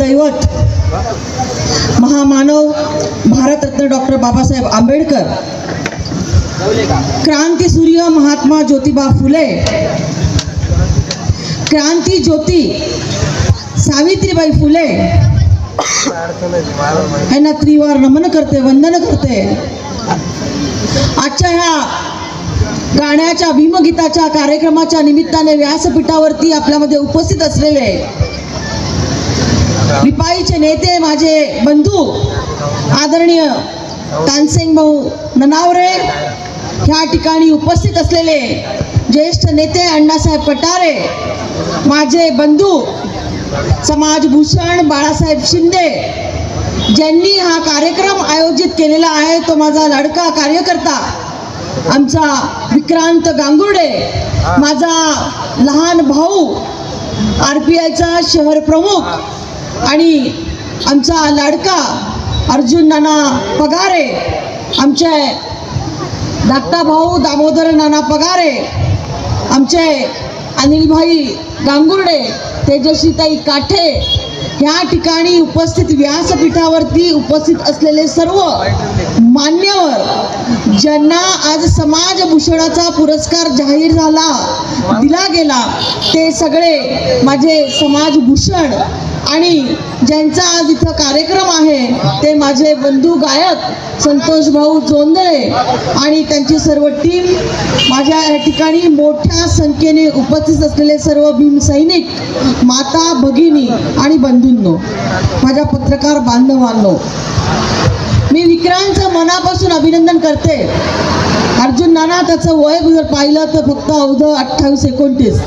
दैवत महामानव भारतरत्न डॉक्टर बाबासाहेब आंबेडकर क्रांती सूर्य महात्मा ज्योतिबा फुले क्रांती ज्योती सावित्रीबाई फुले यांना त्रिवार नमन करते वंदन करते. आजच्या ह्या गाण्याच्या भीमगीताच्या कार्यक्रमाच्या निमित्ताने व्यासपीठावरती आपल्यामध्ये उपस्थित असलेले रिपाईचे नेते माझे बंधू आदरणीय तानसेंग भाऊ ननावरे ह्या ठिकाणी उपस्थित असलेले ज्येष्ठ नेते अण्णासाहेब पटारे माझे बंधू समाजभूषण बाळासाहेब शिंदे ज्यांनी हा कार्यक्रम आयोजित केलेला आहे तो माझा लाडका कार्यकर्ता आमचा विक्रांत गांगुर्डे माझा लहान भाऊ आर पी आयचा शहर प्रमुख आणि आमचा लाडका अर्जुन नाना पगारे आमचे धाकटा भाऊ दामोदर नाना पगारे आमचे अनिलभाई गांगुर्डे तेजस्वीताई काठे ह्या ठिकाणी उपस्थित व्यासपीठावरती उपस्थित असलेले सर्व मान्यवर ज्यांना आज समाजभूषणाचा पुरस्कार जाहीर झाला दिला गेला ते सगळे माझे समाजभूषण आणि ज्यांचा आज इथं कार्यक्रम आहे ते माझे बंधू गायक संतोष भाऊ जोंधळे आणि त्यांची सर्व टीम माझ्या या ठिकाणी मोठ्या संख्येने उपस्थित असलेले सर्व भीम सैनिक माता भगिनी आणि बंधूंनो माझ्या पत्रकार बांधवांनो मी विक्रांतचं मनापासून अभिनंदन करते. अर्जुन नाना त्याचं वय जर पाहिलं तर फक्त अवधं अठ्ठावीस एकोणतीस.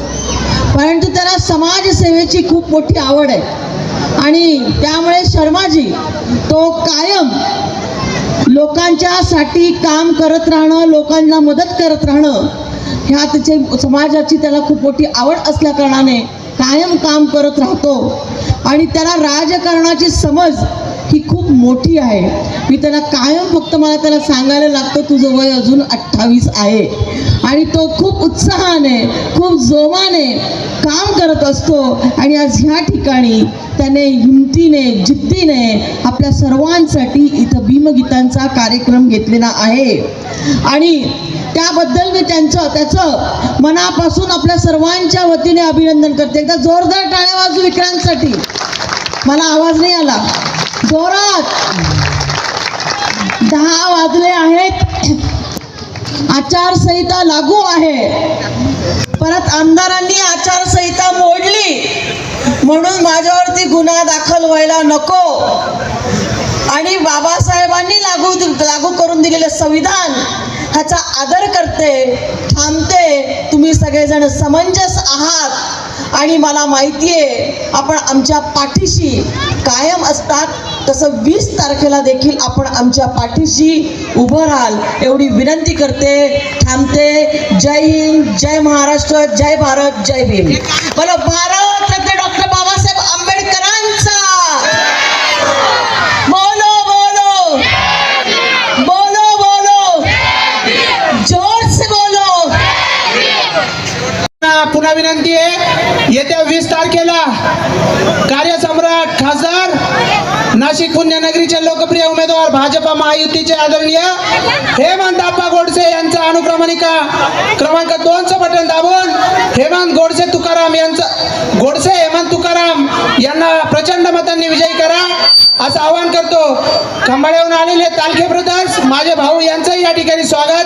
परंतु त्याला समाजसेवेची खूप मोठी आवड आहे. आणि त्यामुळे शर्माजी तो कायम लोकांच्यासाठी काम करत राहणं लोकांना मदत करत राहणं ह्या त्याचे समाजाची त्याला खूप मोठी आवड असल्याकारणाने कायम काम करत राहतो. आणि त्याला राजकारणाची समज ही खूप मोठी आहे. मी त्याला कायम फक्त मला त्याला सांगायला लागतं तुझं वय अजून अठ्ठावीस आहे. आणि तो खूप उत्साहाने खूप जोमाने काम करत असतो. आणि आज ह्या ठिकाणी त्याने हिमतीने जिद्दीने आपल्या सर्वांसाठी इथं भीमगीतांचा कार्यक्रम घेतलेला आहे. आणि त्याबद्दल मी त्यांचं त्याचं मनापासून आपल्या सर्वांच्या वतीने अभिनंदन करते. एकदा जोरदार टाळ्या वाजू विक्रांतसाठी. मला आवाज नाही आला. जोरात. दहा वाजले आहेत. आचारसंहिता लागू आहे. परत आमदारांनी आचारसंहिता मोडली. म्हणून माझ्यावरती गुन्हा दाखल व्हायला नको. आणि बाबासाहेबांनी लागू लागू करून दिलेलं संविधान ह्याचा आदर करते थांबते तुम्ही सगळेजण समंजस आहात. आणि मला माहिती आहे आपण आमच्या पाठीशी कायम असतात. तसं वीस तारखेला देखील आपण आमच्या पाठीशी उभं राहाल. एवढी विनंती करते. थांबते. जय हिंद जय महाराष्ट्र जय भारत जय भीम. बोलो भारत रत्न डॉक्टर बाबासाहेब आंबेडकरांचा. बोलो बोलो. बोलो बोलो. जोर से बोलो. पुन्हा विनंती आहे. येत्या वीस तारखेला नाशिक पुण्यनगरीचे लोकप्रिय उमेदवार भाजपा महायुतीचे आदरणीय हेमंत आप्पा गोडसे यांचा अनुक्रमणिका. क्रमांक दोनचं बटन दाबून हेमंत गोडसे तुकाराम यांचं गोडसे हेमंत तुकाराम यांना प्रचंड मतांनी विजयी करा. असं आवाहन करतो. खंबाळ्याहून आलेले तालखे ब्रदर्स माझे भाऊ यांचंही या ठिकाणी स्वागत.